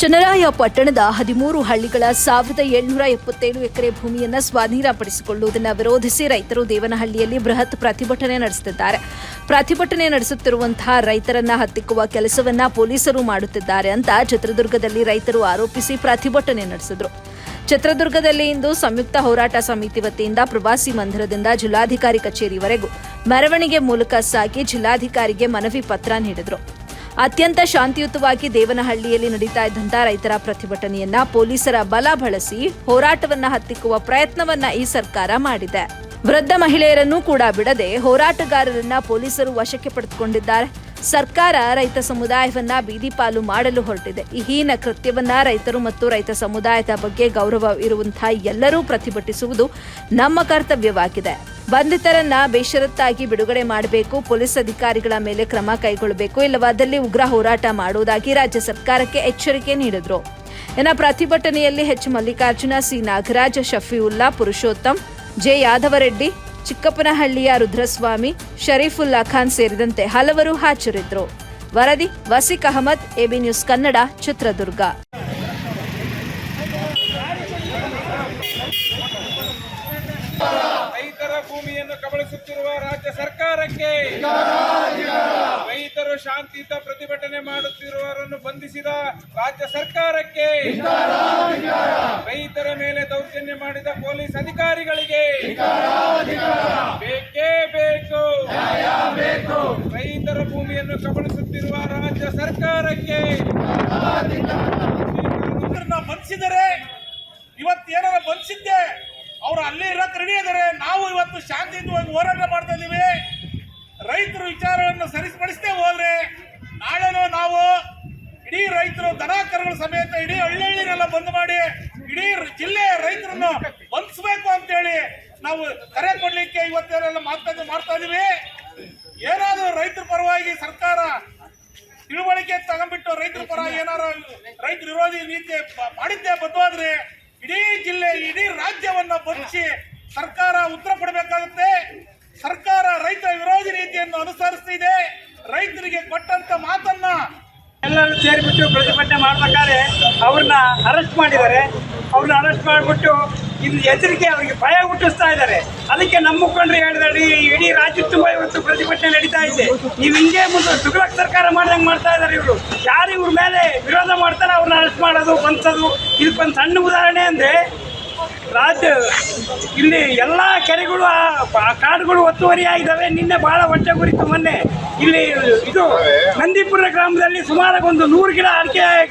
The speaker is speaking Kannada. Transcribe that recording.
ಚನ್ನರಾಯ ಪಟ್ಟಣದ ಹದಿಮೂರು ಹಳ್ಳಿಗಳ ಸಾವಿರದ ಏಳ್ನೂರ ಎಪ್ಪತ್ತೇಳು ಎಕರೆ ಭೂಮಿಯನ್ನು ಸ್ವಾಧೀನಪಡಿಸಿಕೊಳ್ಳುವುದನ್ನು ವಿರೋಧಿಸಿ ರೈತರು ದೇವನಹಳ್ಳಿಯಲ್ಲಿ ಬೃಹತ್ ಪ್ರತಿಭಟನೆ ನಡೆಸುತ್ತಿದ್ದಾರೆ. ಪ್ರತಿಭಟನೆ ನಡೆಸುತ್ತಿರುವಂತಹ ರೈತರನ್ನ ಹತ್ತಿಕ್ಕುವ ಕೆಲಸವನ್ನ ಪೊಲೀಸರು ಮಾಡುತ್ತಿದ್ದಾರೆ ಅಂತ ಚಿತ್ರದುರ್ಗದಲ್ಲಿ ರೈತರು ಆರೋಪಿಸಿ ಪ್ರತಿಭಟನೆ ನಡೆಸಿದರು. ಚಿತ್ರದುರ್ಗದಲ್ಲಿ ಇಂದು ಸಂಯುಕ್ತ ಹೋರಾಟ ಸಮಿತಿ ವತಿಯಿಂದ ಪ್ರವಾಸಿ ಮಂದಿರದಿಂದ ಜಿಲ್ಲಾಧಿಕಾರಿ ಕಚೇರಿವರೆಗೂ ಮೆರವಣಿಗೆ ಮೂಲಕ ಸಾಗಿ ಜಿಲ್ಲಾಧಿಕಾರಿಗೆ ಮನವಿ ಪತ್ರ ನೀಡಿದರು. ಅತ್ಯಂತ ಶಾಂತಿಯುತವಾಗಿ ದೇವನಹಳ್ಳಿಯಲ್ಲಿ ನಡೀತಾ ಇದ್ದಂತ ರೈತರ ಪ್ರತಿಭಟನೆಯನ್ನ ಪೊಲೀಸರ ಬಲ ಬಳಸಿ ಹೋರಾಟವನ್ನ ಹತ್ತಿಕ್ಕುವ ಪ್ರಯತ್ನವನ್ನ ಈ ಸರ್ಕಾರ ಮಾಡಿದೆ. ವೃದ್ಧ ಮಹಿಳೆಯರನ್ನೂ ಕೂಡ ಬಿಡದೆ ಹೋರಾಟಗಾರರನ್ನ ಪೊಲೀಸರು ವಶಕ್ಕೆ ಪಡೆದುಕೊಂಡಿದ್ದಾರೆ. ಸರ್ಕಾರ ರೈತ ಸಮುದಾಯವನ್ನ ಬೀದಿಪಾಲು ಮಾಡಲು ಹೊರಟಿದೆ. ಈ ಹೀನ ಕೃತ್ಯವನ್ನ ರೈತರು ಮತ್ತು ರೈತ ಸಮುದಾಯದ ಬಗ್ಗೆ ಗೌರವ ಇರುವಂತಹ ಎಲ್ಲರೂ ಪ್ರತಿಭಟಿಸುವುದು ನಮ್ಮ ಕರ್ತವ್ಯವಾಗಿದೆ. ಬಂಧಿತರನ್ನ ಬೇಷರತ್ತಾಗಿ ಬಿಡುಗಡೆ ಮಾಡಬೇಕು, ಪೊಲೀಸ್ ಅಧಿಕಾರಿಗಳ ಮೇಲೆ ಕ್ರಮ ಕೈಗೊಳ್ಳಬೇಕು. ಇಲ್ಲವಾದಲ್ಲಿ ಉಗ್ರ ಹೋರಾಟ ಮಾಡುವುದಾಗಿ ರಾಜ್ಯ ಸರ್ಕಾರಕ್ಕೆ ಎಚ್ಚರಿಕೆ ನೀಡಿದ್ರು. ಇನ್ನು ಪ್ರತಿಭಟನೆಯಲ್ಲಿ H Mallikarjuna, C Nagaraj, Shafiulla, Purushottam, J Yadavareddy, ಚಿಕ್ಕಪ್ಪನಹಳ್ಳಿಯ Rudraswamy, Shariffulla Khan ಸೇರಿದಂತೆ ಹಲವರು ಹಾಜರಿದ್ದರು ವರದಿ, ವಸೀಕ್ ಅಹಮದ್, ಎಬಿ ನ್ಯೂಸ್ ಕನ್ನಡ, ಚಿತ್ರದುರ್ಗ. ರೈತರ ಭೂಮಿಯನ್ನು ಕಬಳಿಸುತ್ತಿರುವ ರಾಜ್ಯ ಸರ್ಕಾರಕ್ಕೆ ರೈತರು ಶಾಂತಿಯುತ ಪ್ರತಿಭಟನೆ ಮಾಡುತ್ತಿರುವವರನ್ನು ಬಂಧಿಸಿದ ರಾಜ್ಯ ಸರ್ಕಾರಕ್ಕೆ ರೈತರ ಮೇಲೆ ದೌರ್ಜನ್ಯ ಮಾಡಿದ ಪೊಲೀಸ್ ಅಧಿಕಾರಿಗಳಿಗೆ ಬೇಕೇ ಬೇಕು. ರೈತರ ಭೂಮಿಯನ್ನು ಕಬಳಿಸುತ್ತಿರುವ ರಾಜ್ಯ ಸರ್ಕಾರಕ್ಕೆ ಬಂಧಿಸಿದರೆ ಇವತ್ತು ಏನಾರ ಬಂಧಿಸಿದ್ದೆ ಅವ್ರು ಅಲ್ಲಿ ಇರಕ್ ರೆಡಿ ಇದಾರೆ. ನಾವು ಇವತ್ತು ಶಾಂತಿಯುತವಾಗಿ ಹೋರಾಟ ಮಾಡ್ತಾ ಇದೀವಿ ರೈತರು ವಿಚಾರವನ್ನು ಸರಿಪಡಿಸದೆ ಹೋದ್ರೆ ನಾಳೆನೂ ನಾವು ಇಡೀ ರೈತರು ದನ ಕರುಗಳ ಸಮೇತ ಇಡೀ ಹಳ್ಳಿನೆಲ್ಲ ಬಂದ್ ಮಾಡಿ ಇಡೀ ಜಿಲ್ಲೆಯ ರೈತರನ್ನು ಬಂಧಿಸಬೇಕು ಅಂತೇಳಿ ನಾವು ಕರೆ ಕೊಡ್ಲಿಕ್ಕೆ ಇವತ್ತೇನೆಲ್ಲ ಮಾತುಕತೆ ಮಾಡ್ತಾ ಇದೀವಿ ಏನಾದರೂ ರೈತರ ಪರವಾಗಿ ಸರ್ಕಾರ ತಿಳುವಳಿಕೆ ತಗೊಂಡ್ಬಿಟ್ಟು ರೈತರ ಪರ ಏನಾರ ರೈತ ವಿರೋಧಿ ನೀತಿ ಮಾಡಿದ್ದೆ ಬದ್ಧವಾದ್ರೆ ಇಡೀ ಜಿಲ್ಲೆ ಇಡೀ ರಾಜ್ಯವನ್ನ ಬಚ್ಚಿ ಸರ್ಕಾರ ಉತ್ತರ ಕೊಡಬೇಕಾಗುತ್ತೆ. ಸರ್ಕಾರ ರೈತ ವಿರೋಧಿ ನೀತಿಯನ್ನು ಅನುಸರಿಸಿದೆ ರೈತರಿಗೆ ಕೊಟ್ಟಂತ ಮಾತನ್ನ ಎಲ್ಲರೂ ಸೇರಿಬಿಟ್ಟು ಪ್ರತಿಭಟನೆ ಮಾಡ್ಬೇಕಾದ್ರೆ ಅವ್ರನ್ನ ಅರೆಸ್ಟ್ ಮಾಡಿದ್ದಾರೆ. ಅವ್ರನ್ನ ಅರೆಸ್ಟ್ ಮಾಡಿಬಿಟ್ಟು ಇಲ್ಲಿ ಎಚ್ಚರಿಕೆ ಅವರಿಗೆ ಭಯ ಹುಟ್ಟಿಸ್ತಾ ಇದ್ದಾರೆ. ಅದಕ್ಕೆ ನಮ್ಮ ಮುಖಂಡರು ಹೇಳಿದ್ರೆ ಇಡೀ ರಾಜ್ಯ ತುಂಬ ಇವತ್ತು ಪ್ರತಿಭಟನೆ ನಡೀತಾ ಇದೆ. ನೀವು ಹಿಂಗೆ ಮುಂದೆ ತುಗಲಕ್ ಸರ್ಕಾರ ಮಾಡ್ದಂಗೆ ಮಾಡ್ತಾ ಇದ್ದಾರೆ ಇವರು. ಯಾರು ಇವ್ರ ಮೇಲೆ ವಿರೋಧ ಮಾಡ್ತಾರೆ ಅವ್ರನ್ನ ಅರೆಸ್ಟ್ ಮಾಡೋದು ಬಂಧಿಸೋದು ಇದಕ್ಕೊಂದು ಸಣ್ಣ ಉದಾಹರಣೆ ಅಂದರೆ, ರಾಜ್ಯ, ಇಲ್ಲಿ ಎಲ್ಲ ಕೆರೆಗಳು ಆ- ಕಾಡುಗಳು ಒತ್ತುವರಿ ಆಗಿದ್ದಾವೆ. ನಿನ್ನೆ ಬಹಳ ಹೊಟ್ಟೆ ಕುರಿತು ಮೊನ್ನೆ. ಇಲ್ಲಿ ಇದು ನಂದಿಪುರ ಗ್ರಾಮದಲ್ಲಿ ಸುಮಾರು ಒಂದು ನೂರು ಗಿಡ ಅಡಿಕೆ